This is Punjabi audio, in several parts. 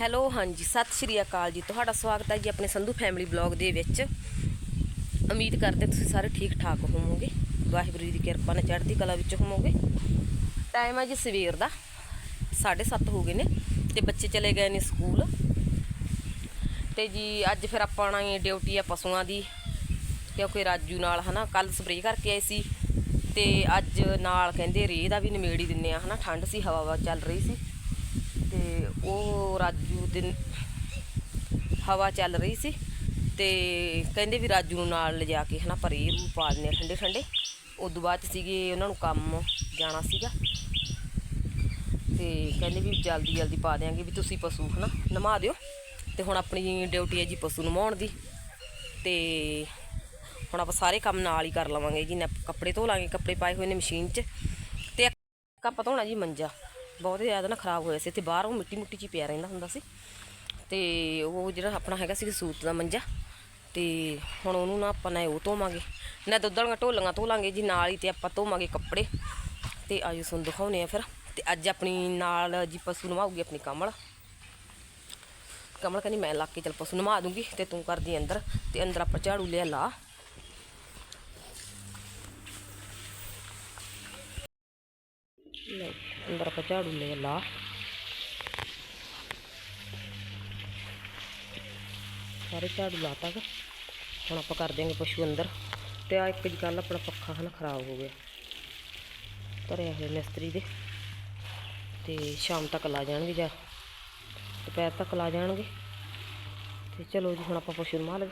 ਹੈਲੋ, ਹਾਂਜੀ, ਸਤਿ ਸ਼੍ਰੀ ਅਕਾਲ ਜੀ। ਤੁਹਾਡਾ ਸਵਾਗਤ ਹੈ ਜੀ ਆਪਣੇ ਸੰਧੂ ਫੈਮਿਲੀ ਬਲੌਗ ਦੇ ਵਿੱਚ। ਉਮੀਦ ਕਰਦੇ ਤੁਸੀਂ ਸਾਰੇ ਠੀਕ ਠਾਕ ਹੋਵੋਗੇ। ਵਾਹਿਗੁਰੂ ਜੀ ਦੀ ਕਿਰਪਾ ਨਾਲ ਚੜ੍ਹਦੀ ਕਲਾ ਵਿੱਚ ਹੋਵੋਗੇ। ਟਾਈਮ ਹੈ ਜੀ ਸਵੇਰ ਦਾ। 7:30 ਹੋ ਗਏ ਨੇ ਤੇ ਬੱਚੇ ਚਲੇ ਗਏ ਨੇ ਸਕੂਲ। ਤੇ ਜੀ ਅੱਜ ਫਿਰ ਆਪਾਂ ਨਾ ਡਿਊਟੀ ਆ ਪਸ਼ੂਆਂ ਦੀ। ਕਿਉਂਕਿ ਰਾਜੂ ਨਾਲ ਹਨਾ ਕੱਲ ਸਪਰੇਅ ਕਰਕੇ ਆਏ ਸੀ। ਤੇ ਅੱਜ ਨਾਲ ਕਹਿੰਦੇ ਰੇਹ ਦਾ ਵੀ ਨਿਮੇੜ ਹੀ ਦਿੰਨੇ ਆ, ਹਨਾ, ਠੰਡ ਸੀ ਹਵਾ ਵਾ ਚੱਲ ਰਹੀ ਸੀ। ਤੇ ਉਹ ਰਾਜੂ ਦਿਨ ਹਵਾ ਚੱਲ ਰਹੀ ਸੀ ਤੇ ਕਹਿੰਦੇ ਵੀ ਰਾਜੂ ਨੂੰ ਨਾਲ ਲਿਜਾ ਕੇ ਹਨਾ ਪਰੇ ਨੂੰ ਪਾ ਦਿੰਦੇ ਆ ਠੰਡੇ ਠੰਡੇ। ਤੋਂ ਬਾਅਦ ਸੀਗੇ ਉਹਨਾਂ ਨੂੰ ਕੰਮ ਜਾਣਾ ਸੀਗਾ। ਤੇ ਕਹਿੰਦੇ ਵੀ ਜਲਦੀ ਜਲਦੀ ਪਾ ਦਿਆਂਗੇ ਵੀ ਤੁਸੀਂ ਪਸ਼ੂ ਹਨਾ ਨਮਾ ਦਿਓ। ਤੇ ਹੁਣ ਆਪਣੀ ਡਿਊਟੀ ਹੈ ਜੀ ਪਸ਼ੂ ਨਮਾਉਣ ਦੀ। ਤੇ ਹੁਣ ਆਪਾਂ ਸਾਰੇ ਕੰਮ ਨਾਲ ਹੀ ਕਰ ਲਵਾਂਗੇ ਜੀ। ਨਾ ਕੱਪੜੇ ਧੋ ਲਾਂਗੇ, ਕੱਪੜੇ ਪਾਏ ਹੋਏ ਨੇ ਮਸ਼ੀਨ 'ਚ। ਤੇ ਇੱਕ ਆਪਾਂ ਧੋਣਾ ਜੀ ਮੰਜਾ। ਬਹੁਤ ਜ਼ਿਆਦਾ ਨਾ ਖਰਾਬ ਹੋਇਆ ਸੀ ਤੇ ਬਾਹਰੋਂ ਮਿੱਟੀ ਮੁੱਟੀ 'ਚ ਪਿਆ ਰਹਿੰਦਾ ਹੁੰਦਾ ਸੀ। ਤੇ ਉਹ ਜਿਹੜਾ ਆਪਣਾ ਹੈਗਾ ਸੀ ਸੂਤ ਦਾ ਮੰਜਾ, ਤੇ ਹੁਣ ਉਹਨੂੰ ਨਾ ਆਪਾਂ ਨਾ ਉਹ ਧੋਵਾਂਗੇ, ਨਾ ਦੁੱਧ ਵਾਲੀਆਂ ਢੋਲੀਆਂ ਧੋ ਲਾਂਗੇ ਜੀ ਨਾਲ ਹੀ ਤੇ ਆਪਾਂ ਧੋਵਾਂਗੇ ਕੱਪੜੇ। ਤੇ ਆਜੋ ਤੁਹਾਨੂੰ ਦਿਖਾਉਨੇ ਆ ਫਿਰ। ਤੇ ਅੱਜ ਆਪਣੀ ਨਾਲ ਜੀ ਪਸ਼ੂ ਨਵਾਉਗੀ ਆਪਣੀ ਕਮਲ। ਕਮਲ ਕਹਿੰਦੀ, ਮੈਂ ਲਾ ਕੇ ਚੱਲ ਪਸ਼ੂ ਨਵਾ ਦੂੰਗੀ ਤੇ ਤੂੰ ਕਰਦੀ ਅੰਦਰ, ਤੇ ਅੰਦਰ ਆਪਾਂ ਝਾੜੂ ਲਿਆ ਲਾ। ਲੈ ਅੰਦਰ ਆਪਾਂ ਝਾੜੂ ਲਿਆ ਲਾ। ਸਾਰੇ ਝਾੜੂ ਲਾਤਾ ਗਾ ਹੁਣ ਆਪਾਂ ਕਰ ਦਿਆਂਗੇ ਪਸ਼ੂ ਅੰਦਰ। ਤੇ ਆ ਇੱਕ ਜੀ ਕੱਲ ਆਪਣਾ ਪੱਖਾ ਹਨ ਖਰਾਬ ਹੋ ਗਿਆ। ਧਰਿਆ ਹੋਇਆ ਮਿਸਤਰੀ ਦੇ। ਤੇ ਸ਼ਾਮ ਤੱਕ ਲਾ ਜਾਣਗੇ ਜਾਂ ਦੁਪਹਿਰ ਤੱਕ ਲਾ ਜਾਣਗੇ। ਤੇ ਚਲੋ ਜੀ, ਹੁਣ ਆਪਾਂ ਪਸ਼ੂ ਨੂੰ ਲਈਏ।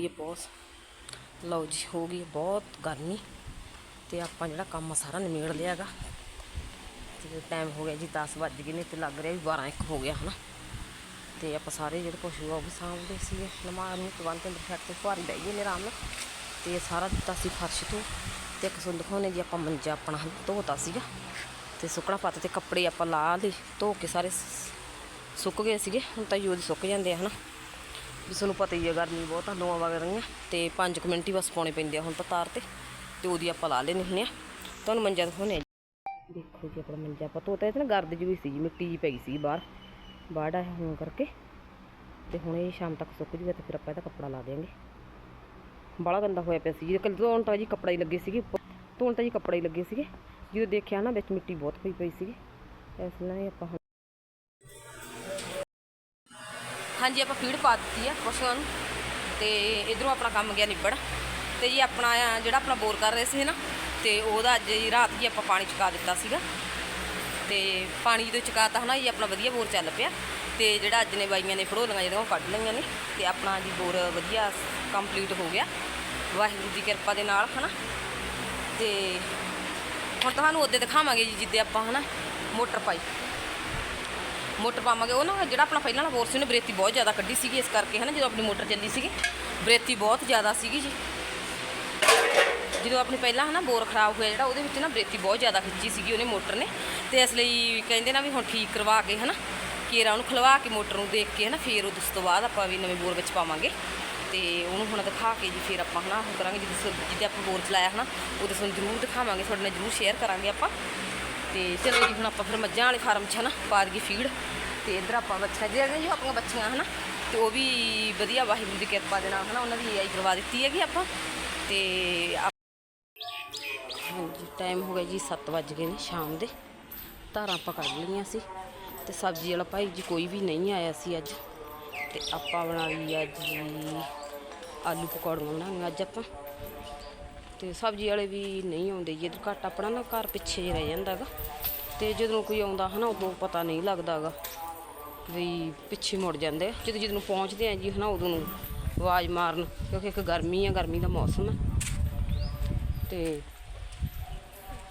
ਗਈ ਹੈ ਬਹੁਤ। ਲਓ ਜੀ, ਹੋ ਗਈ ਬਹੁਤ ਗਰਮੀ ਤੇ ਆਪਾਂ ਜਿਹੜਾ ਕੰਮ ਸਾਰਾ ਨਿਮੇੜ ਲਿਆਗਾ ਤੇ ਟਾਈਮ ਹੋ ਗਿਆ ਜੀ 10 ਵੱਜ ਗਏ ਨੇ ਤੇ ਲੱਗ ਰਿਹਾ ਵੀ 12 ਇੱਕ ਹੋ ਗਿਆ ਹਨਾ। ਤੇ ਆਪਾਂ ਸਾਰੇ ਜਿਹੜੇ ਪਸ਼ੂ ਆ ਉਹ ਵੀ ਸਾਂਭਦੇ ਸੀਗੇ। ਨਮਾਜ਼ ਨੂੰ ਤੋਂ ਬੰਦ ਅੰਦਰ ਤੇ ਫੁਹਾਰੀ ਬਹਿ ਗਏ ਨੇ ਆਰਾਮ ਨਾਲ। ਤੇ ਸਾਰਾ ਦਿੱਤਾ ਸੀ ਫਰਸ਼ ਤੋਂ ਤੇ ਇੱਕ ਸੁਣ ਦਿਖਾਉਣੇ ਜੀ ਆਪਾਂ ਮੰਜਾ ਆਪਣਾ ਧੋਤਾ ਸੀਗਾ। ਤੇ ਸੁੱਕਣਾ ਪੱਤ ਤੇ ਕੱਪੜੇ ਆਪਾਂ ਲਾ ਲਏ, ਧੋ ਕੇ ਸਾਰੇ ਸੁੱਕ ਗਏ ਸੀਗੇ। ਹੁਣ ਤਾਂ ਯੂਜ਼ ਸੁੱਕ ਜਾਂਦੇ ਆ ਹਨਾ। ਵੀ ਤੁਹਾਨੂੰ ਪਤਾ ਹੀ ਹੈ ਗਰਮੀ ਬਹੁਤ ਆ ਲੋਆਂ ਵਗ ਰਹੀਆਂ। ਤੇ 5 ਮਿੰਟ ਹੀ ਬਸ ਪਾਉਣੇ ਪੈਂਦੇ ਆ ਹੁਣ ਤਾਂ ਤਾਰ ਤੇ। ਤੇ ਉਹਦੀ ਆਪਾਂ ਲਾ ਲੈਣੇ ਹੁੰਦੇ ਆ। ਤੁਹਾਨੂੰ ਮੰਜਾ ਦਿਖਾਉਣੇ ਆ ਜੀ। ਦੇਖੋ ਜੀ ਆਪਣਾ ਮੰਜਾ, ਆਪਾਂ ਧੋਤਾ ਇਹ ਤੇ ਨਾ ਗਰਦ ਜਿਹੀ ਹੋਈ ਸੀ ਜੀ, ਮਿੱਟੀ ਜੀ ਪਈ ਗਈ ਸੀ ਬਾਹਰ। ਬਾੜ ਆਇਆ ਹੋਣ ਕਰਕੇ। ਤੇ ਹੁਣ ਇਹ ਸ਼ਾਮ ਤੱਕ ਸੁੱਕ ਜੂਗਾ ਤੇ ਫਿਰ ਆਪਾਂ ਇਹਦਾ ਕੱਪੜਾ ਲਾ ਦੇਾਂਗੇ ਬੜਾ ਗੰਦਾ ਹੋਇਆ ਪਿਆ ਸੀ ਜੀ। ਕੱਲ ਧੋਣ ਤਾਂ ਜੀ ਕੱਪੜਾ ਹੀ ਲੱਗੇ ਸੀਗੇ ਧੋਣ ਤਾਂ ਜੀ ਕੱਪੜਾ ਹੀ ਲੱਗੇ ਸੀਗੇ। ਜਦੋਂ ਦੇਖਿਆ ਨਾ ਵਿੱਚ ਮਿੱਟੀ ਬਹੁਤ ਪਈ ਪਈ ਸੀਗੀ। ਇਸ ਲਈ ਆਪਾਂ ਹਾਂਜੀ, ਆਪਾਂ ਫੀਡ ਪਾ ਦਿੱਤੀ ਆ ਪਸ਼ੂਆਂ ਨੂੰ ਤੇ ਇਧਰੋਂ ਆਪਣਾ ਕੰਮ ਗਿਆ ਨਿਬੜ। ਤੇ ਜੀ ਆਪਣਾ ਆ ਜਿਹੜਾ ਆਪਣਾ ਬੋਰ ਕਰ ਰਹੇ ਸੀ ਨਾ, ਤੇ ਉਹਦਾ ਅੱਜ ਜੀ ਰਾਤ ਜੀ ਆਪਾਂ ਪਾਣੀ ਚੁਕਾ ਦਿੱਤਾ ਸੀਗਾ। ਤੇ ਪਾਣੀ ਜਦੋਂ ਚੁਕਾਤਾ ਹਨਾ, ਜੀ ਆਪਣਾ ਵਧੀਆ ਬੋਰ ਚੱਲ ਪਿਆ। ਤੇ ਜਿਹੜਾ ਅੱਜ ਨੇ ਬਾਈਆਂ ਨੇ ਫੜੋਲੀਆਂ ਜਿਹੜੀਆਂ ਉਹ ਕੱਢ ਲਈਆਂ ਨੇ, ਤੇ ਆਪਣਾ ਜੀ ਬੋਰ ਵਧੀਆ ਕੰਪਲੀਟ ਹੋ ਗਿਆ। ਵਾਹਿਗੁਰੂ ਦੀ ਕਿਰਪਾ ਦੇ ਨਾਲ, ਹਨਾ। ਤੇ ਹੁਣ ਤੁਹਾਨੂੰ ਉਹਦੇ ਦਿਖਾਵਾਂਗੇ ਜੀ, ਜਿੱਦੇ ਆਪਾਂ, ਹਨਾ, ਮੋਟਰ ਪਾਈ। ਮੋਟਰ ਪਾਵਾਂਗੇ। ਉਹ ਨਾ ਜਿਹੜਾ ਆਪਣਾ ਪਹਿਲਾਂ ਵਾਲਾ ਬੋਰ ਸੀ, ਉਹਨੇ ਬਰੇਤੀ ਬਹੁਤ ਜ਼ਿਆਦਾ ਕੱਢੀ ਸੀਗੀ ਇਸ ਕਰਕੇ ਹਨਾ, ਜਦੋਂ ਆਪਣੀ ਮੋਟਰ ਚੱਲੀ ਸੀਗੀ। ਬਰੇਤੀ ਬਹੁਤ ਜ਼ਿਆਦਾ ਸੀਗੀ ਜੀ। ਜਦੋਂ ਆਪਣੀ ਪਹਿਲਾਂ ਹਨਾ ਬੋਰ ਖਰਾਬ ਹੋਇਆ ਜਿਹੜਾ, ਉਹਦੇ ਵਿੱਚ ਨਾ ਬਰੇਤੀ ਬਹੁਤ ਜ਼ਿਆਦਾ ਖਿੱਚੀ ਸੀਗੀ ਉਹਨੇ ਮੋਟਰ ਨੇ। ਤੇ ਇਸ ਲਈ ਕਹਿੰਦੇ ਨਾ ਵੀ ਹੁਣ ਠੀਕ ਕਰਵਾ ਕੇ ਹਨਾ, ਕੇਰਾ ਉਹਨੂੰ ਖਲਵਾ ਕੇ ਮੋਟਰ ਨੂੰ ਦੇਖ ਕੇ ਹਨਾ, ਫੇਰ ਉਸ ਤੋਂ ਬਾਅਦ ਆਪਾਂ ਵੀ ਨਵੇਂ ਬੋਰ ਵਿੱਚ ਪਾਵਾਂਗੇ। ਤੇ ਉਹਨੂੰ ਹੁਣ ਦਿਖਾ ਕੇ ਜੀ, ਫੇਰ ਆਪਾਂ ਹਨਾ ਉਹ ਕਰਾਂਗੇ। ਜਿੱਦ ਜਿੱਦੇ ਆਪਾਂ ਬੋਰ ਚਲਾਇਆ ਹਨਾ ਉਹਦੇ ਤੁਹਾਨੂੰ ਜ਼ਰੂਰ ਦਿਖਾਵਾਂਗੇ, ਤੁਹਾਡੇ ਨਾਲ ਜ਼ਰੂਰ ਸ਼ੇਅਰ ਕਰਾਂਗੇ ਆਪਾਂ। ਤੇ ਚਲੋ ਜੀ, ਹੁਣ ਆਪਾਂ ਫਿਰ ਮੱਝਾਂ ਵਾਲੇ ਫਾਰਮ 'ਚ ਹਨਾ ਪਾ ਦਈਏ ਫੀਡ ਤੇ ਇੱਧਰ ਆਪਾਂ ਬੱਚਾ ਜਿਹੜੀਆਂ ਜੋ ਆਪਣੀਆਂ ਬੱਚੀਆਂ ਹਨਾ, ਤੇ ਉਹ ਵੀ ਵਧੀਆ ਵਾਹਿਗੁਰੂ ਦੀ ਕਿਰਪਾ ਦੇ ਨਾਲ ਹਨਾ, ਉਹਨਾਂ ਦੀ ਆਈ ਕਰਵਾ ਦਿੱਤੀ ਹੈਗੀ ਆਪਾਂ, ਤੇ ਹਾਂਜੀ ਟਾਈਮ ਹੋ ਗਿਆ ਜੀ 7 ਵੱਜ ਗਏ ਨੇ ਸ਼ਾਮ ਦੇ, ਧਾਰਾਂ ਆਪਾਂ ਕੱਢ ਲਈਆਂ ਸੀ, ਤੇ ਸਬਜ਼ੀ ਵਾਲਾ ਭਾਈ ਜੀ ਕੋਈ ਵੀ ਨਹੀਂ ਆਇਆ ਸੀ ਅੱਜ, ਤੇ ਆਪਾਂ ਬਣਾ ਲਈ ਅੱਜ ਜੀ ਆਲੂ ਪਕੌੜੀਆਂ ਬਣਾਉਣੀਆਂ ਅੱਜ ਆਪਾਂ। ਤੇ ਸਬਜ਼ੀ ਵਾਲੇ ਵੀ ਨਹੀਂ ਆਉਂਦੇ, ਜੀ ਇੱਧਰ ਘੱਟ ਆਪਣਾ ਨਾ ਘਰ ਪਿੱਛੇ ਜਿਹਾ ਰਹਿ ਜਾਂਦਾ ਗਾ ਤੇ ਜਦੋਂ ਕੋਈ ਆਉਂਦਾ ਹਨਾ, ਉਦੋਂ ਪਤਾ ਨਹੀਂ ਲੱਗਦਾਗਾ ਵੀ ਪਿੱਛੇ ਮੁੜ ਜਾਂਦੇ ਆ। ਜਦੋਂ ਜਦੋਂ ਪਹੁੰਚਦੇ ਆ ਜੀ ਹਨਾ, ਉਦੋਂ ਨੂੰ ਆਵਾਜ਼ ਮਾਰਨ, ਕਿਉਂਕਿ ਇੱਕ ਗਰਮੀ ਆ, ਗਰਮੀ ਦਾ ਮੌਸਮ ਆ। ਤੇ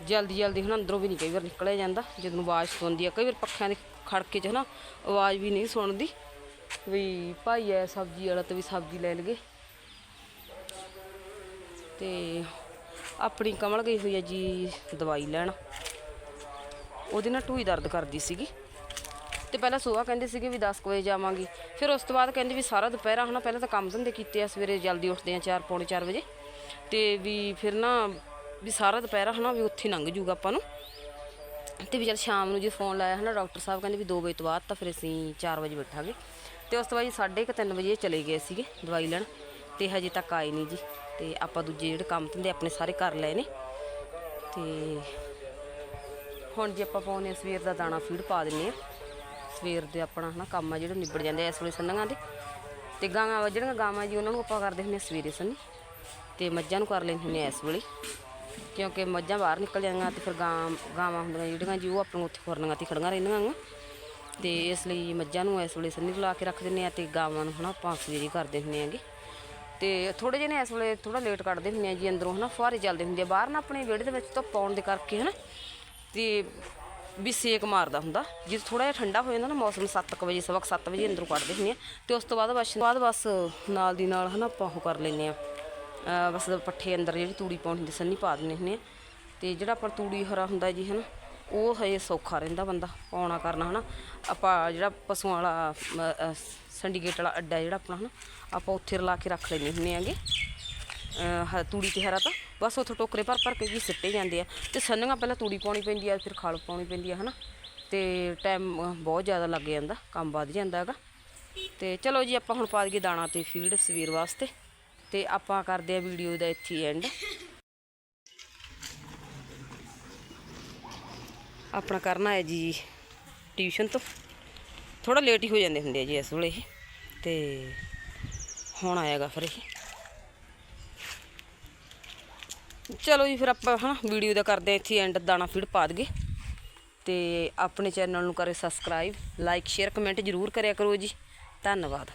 ਜਲਦੀ ਜਲਦੀ ਹਨਾ, ਅੰਦਰੋਂ ਵੀ ਨਹੀਂ ਕਈ ਵਾਰ ਨਿਕਲਿਆ ਜਾਂਦਾ, ਜਦੋਂ ਆਵਾਜ਼ ਸੁਣਦੀ ਆ। ਕਈ ਵਾਰ ਪੱਖਿਆਂ ਦੇ ਖੜਕੇ 'ਚ ਹਨਾ, ਆਵਾਜ਼ ਵੀ ਨਹੀਂ ਸੁਣਦੀ ਵੀ ਭਾਈ ਐ ਸਬਜ਼ੀ ਵਾਲਾ ਤੇ ਵੀ ਸਬਜ਼ੀ ਲੈ ਲਗੇ ਤੇ ਆਪਣੀ ਕਮਲ ਗਈ ਹੋਈ ਹੈ ਜੀ ਦਵਾਈ ਲੈਣ। ਉਹਦੇ ਨਾਲ ਢੂਈ ਦਰਦ ਕਰਦੀ ਸੀਗੀ। ਤੇ ਪਹਿਲਾਂ ਸੁਬਾਹ ਕਹਿੰਦੇ ਸੀਗੇ ਵੀ 10 ਕੁ ਵਜੇ ਜਾਵਾਂਗੀ। ਫਿਰ ਉਸ ਤੋਂ ਬਾਅਦ ਕਹਿੰਦੇ ਵੀ ਸਾਰਾ ਦੁਪਹਿਰਾ ਹਨਾ, ਪਹਿਲਾਂ ਤਾਂ ਕੰਮ ਧੰਦੇ ਕੀਤੇ ਆ, ਸਵੇਰੇ ਜਲਦੀ ਉੱਠਦੇ ਆ 4 ਪੌਣੇ 4 ਵਜੇ। ਤੇ ਵੀ ਫਿਰ ਨਾ ਵੀ ਸਾਰਾ ਦੁਪਹਿਰਾ ਹਨਾ, ਵੀ ਉੱਥੇ ਲੰਘ ਜੂਗਾ ਆਪਾਂ ਨੂੰ। ਤੇ ਵੀ ਚਲ ਸ਼ਾਮ ਨੂੰ ਜੇ ਫੋਨ ਲਾਇਆ ਹਨਾ, ਡਾਕਟਰ ਸਾਹਿਬ ਕਹਿੰਦੇ ਵੀ 2 ਵਜੇ ਤੋਂ ਬਾਅਦ ਤਾਂ ਫਿਰ ਅਸੀਂ 4 ਵਜੇ ਬੈਠਾਂਗੇ। ਤੇ ਉਸ ਤੋਂ ਬਾਅਦ ਜੀ ਸਾਢੇ ਕੁ ਤਿੰਨ ਵਜੇ ਚਲੇ ਗਏ ਸੀਗੇ ਦਵਾਈ ਲੈਣ। ਤੇ ਹਜੇ ਤੱਕ ਆਏ ਨਹੀਂ ਜੀ। ਤੇ ਆਪਾਂ ਦੂਜੇ ਜਿਹੜੇ ਕੰਮ ਧੰਦੇ ਆਪਣੇ ਸਾਰੇ ਕਰ ਲਏ ਨੇ। ਤੇ ਹੁਣ ਜੇ ਆਪਾਂ ਪਾਉਨੇ ਆ ਸਵੇਰ ਦਾ ਦਾਣਾ ਫੀਡ ਪਾ ਦਿੰਨੇ ਆ ਸਵੇਰ ਦੇ ਆਪਣਾ ਹਨਾ ਕੰਮ ਆ ਜਿਹੜੇ ਨਿਬੜ ਜਾਂਦੇ ਆ ਇਸ ਵੇਲੇ ਸੰਨਾਂ ਦੇ। ਤੇ ਗਾਵਾਂ ਜਿਹੜੀਆਂ ਗਾਵਾਂ ਜੀ ਉਹਨਾਂ ਨੂੰ ਆਪਾਂ ਕਰਦੇ ਹੁੰਦੇ ਆ ਸਵੇਰੇ ਸੰਨੀ। ਤੇ ਮੱਝਾਂ ਨੂੰ ਕਰ ਲੈਂਦੇ ਹੁੰਦੇ ਆ ਇਸ ਵੇਲੇ। ਕਿਉਂਕਿ ਮੱਝਾਂ ਬਾਹਰ ਨਿਕਲ ਜਾਂਦੀਆਂ ਤੇ ਫਿਰ ਗਾਂ ਗਾਵਾਂ ਹੁੰਦੀਆਂ ਜਿਹੜੀਆਂ ਜੀ ਉਹ ਆਪਾਂ ਨੂੰ ਉੱਥੇ ਖੁਰਨੀਆਂ ਤੇ ਖੜੀਆਂ ਰਹਿੰਦੀਆਂ ਗਾ ਤੇ ਇਸ ਲਈ ਮੱਝਾਂ ਨੂੰ ਇਸ ਵੇਲੇ ਸੰਨੀ ਲਾ ਕੇ ਰੱਖ ਦਿੰਦੇ ਆ ਤੇ ਗਾਵਾਂ ਨੂੰ ਹਨਾ ਆਪਾਂ ਸਵੇਰੇ ਕਰਦੇ ਹੁੰਦੇ ਆਂਗੇ ਤੇ ਥੋੜੇ ਜਿਹੇ ਨੇ ਇਸ ਵੇਲੇ ਥੋੜਾ ਲੇਟ ਕੱਢਦੇ ਹੁੰਦੇ ਆ ਜੀ ਅੰਦਰੋਂ, ਹਨਾ, ਫੁਹਾਰੇ ਚੱਲਦੇ ਹੁੰਦੇ ਆ। ਬਾਹਰ ਨਾ ਆਪਣੇ ਵਿਹੜੇ ਦੇ ਵਿੱਚ ਧੁੱਪ ਆਉਣ ਦੇ ਕਰਕੇ, ਹਨਾ, ਤੇ ਵੀ ਸੇਕ ਮਾਰਦਾ ਹੁੰਦਾ। ਜੇ ਥੋੜਾ ਜਿਹਾ ਠੰਡਾ ਹੋ ਜਾਂਦਾ ਨਾ, ਮੌਸਮ 7 ਵਜੇ ਸਵਕ 7 ਵਜੇ ਅੰਦਰੋਂ ਕੱਢਦੇ ਹੁੰਦੇ ਆ। ਤੇ ਉਸ ਤੋਂ ਬਾਅਦ ਬਸ ਬਾਅਦ ਬਸ ਨਾਲ ਦੀ ਨਾਲ, ਹਨਾ, ਆਪਾਂ ਉਹ ਕਰ ਲੈਂਦੇ ਆ। ਬਸ ਪੱਠੇ ਅੰਦਰ ਜਿਹੜੀ ਤੂੜੀ ਪਾਉਣੀ ਹੁੰਦੀ, ਸੰਨੀ ਪਾ ਦਿੰਦੇ ਹੁੰਦੇ ਆ। ਤੇ ਜਿਹੜਾ ਆਪਾਂ ਤੂੜੀ ਹਰਾ ਹੁੰਦਾ ਜੀ, ਹਨਾ, ਉਹ ਹਜੇ ਸੌਖਾ ਰਹਿੰਦਾ ਬੰਦਾ ਪਾਉਣਾ ਕਰਨਾ, ਹਨਾ। ਆਪਾਂ ਜਿਹੜਾ ਪਸ਼ੂਆਂ ਵਾਲਾ ਸਿੰਡੀਕੇਟ ਵਾਲਾ ਅੱਡਾ ਜਿਹੜਾ ਆਪਣਾ, ਹਨਾ? ਆਪਾਂ ਉੱਥੇ ਰਲਾ ਕੇ ਰੱਖ ਲੈਂਦੇ ਹੁੰਦੇ ਆਂਗੇ ਹ- ਤੂੜੀ ਤੇ ਹਰਾ ਤਾਂ। ਬਸ ਉੱਥੋਂ ਟੋਕਰੇ ਭਰ ਭਰ ਕੇ ਜੀ ਸਿੱਟੇ ਜਾਂਦੇ ਆ। ਤੇ ਸੰਨੀਆਂ ਪਹਿਲਾਂ ਤੂੜੀ ਪਾਉਣੀ ਪੈਂਦੀ ਆ, ਫਿਰ ਖਲ ਪਾਉਣੀ ਪੈਂਦੀ ਆ, ਹਨਾ? ਤੇ ਟਾਈਮ ਬਹੁਤ ਜ਼ਿਆਦਾ ਲੱਗ ਜਾਂਦਾ, ਕੰਮ ਵੱਧ ਜਾਂਦਾ ਹੈਗਾ। ਤੇ ਚਲੋ ਜੀ, ਆਪਾਂ ਹੁਣ ਪਾ ਦਈਏ ਦਾਣਾ ਤੇ ਫੀਡ ਸਵੇਰ ਵਾਸਤੇ। ਤੇ ਆਪਾਂ ਕਰਦੇ ਆ ਵੀਡੀਓ ਦਾ ਇੱਥੇ ਐਂਡ ਆਪਣਾ ਕਰਨਾ ਹੈ ਜੀ ਟਿਊਸ਼ਨ ਤੋਂ। ਥੋੜਾ ਲੇਟ ਹੀ ਹੋ ਜਾਂਦੇ ਹੁੰਦੇ ਆ ਜੀ ਇਸ ਵੇਲੇ। ਇਹ ਤੇ ਹੁਣ ਆਏਗਾ ਫਿਰ ਇਹ। ਚਲੋ ਜੀ ਫਿਰ ਆਪਾਂ ਹਾਂ ਵੀਡੀਓ ਦਾ ਕਰਦੇ ਹਾਂ ਇੱਥੇ ਐਂਡ ਦਾਣਾ ਫੀਡ ਪਾ ਦਗੇ ਤੇ ਆਪਣੇ ਚੈਨਲ ਨੂੰ ਕਰੇ ਸਬਸਕ੍ਰਾਈਬ ਲਾਈਕ ਸ਼ੇਅਰ ਕਮੈਂਟ ਜ਼ਰੂਰ ਕਰਿਆ ਕਰੋ ਜੀ। ਧੰਨਵਾਦ।